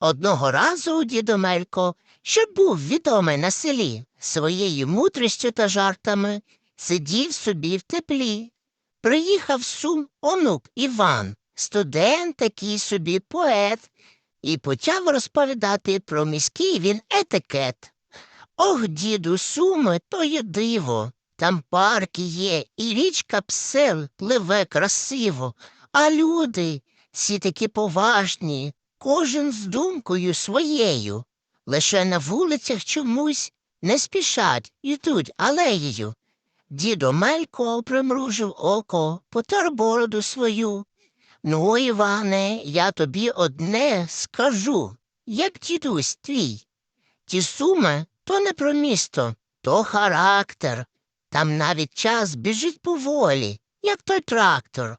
Одного разу дідо Мелько, що був відомий на селі своєю мудрістю та жартами, сидів собі в теплі. Приїхав сум онук Іван, студент такий собі поет, і почав розповідати про міський він етикет. Ох, діду, суми, то є диво. Там парки є, і річка псел пливе красиво, а люди всі такі поважні, кожен з думкою своєю. Лише на вулицях чомусь не спішать, йдуть алеєю. Дідо Мелько примружив око, потер бороду свою. Ну, Іване, я тобі одне скажу, як дідусь твій. Ті суми то не про місто, то характер. Там навіть час біжить поволі, як той трактор.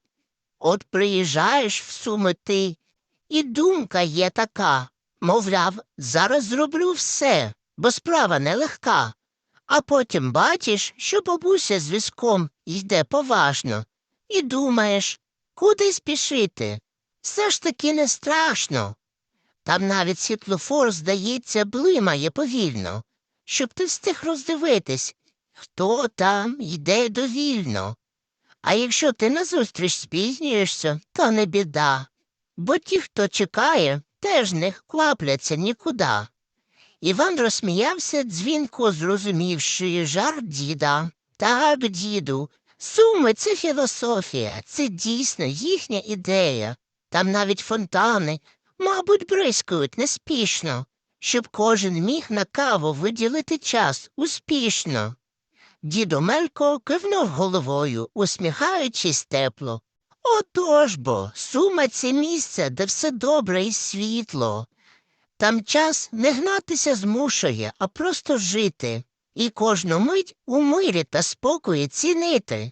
От приїжджаєш в суми ти, і думка є така, мовляв, зараз зроблю все, бо справа нелегка. А потім бачиш, що бабуся з візком йде поважно, і думаєш, куди спішити? Все ж таки не страшно. Там навіть світлофор, здається, блимає повільно, щоб ти встиг роздивитись, хто там йде довільно. А якщо ти назустріч спізнюєшся, то не біда, бо ті, хто чекає, теж не квапляться нікуди. Іван розсміявся, дзвінко зрозумівши жарт діда. Так, діду, суми це філософія, це дійсно їхня ідея. Там навіть фонтани, мабуть, бризкають неспішно, щоб кожен міг на каву виділити час успішно. Дідо Мелько кивнув головою, усміхаючись тепло. Отож бо, сума це місце, де все добре і світло. Там час не гнатися змушує, а просто жити, і кожну мить у мирі та спокої цінити.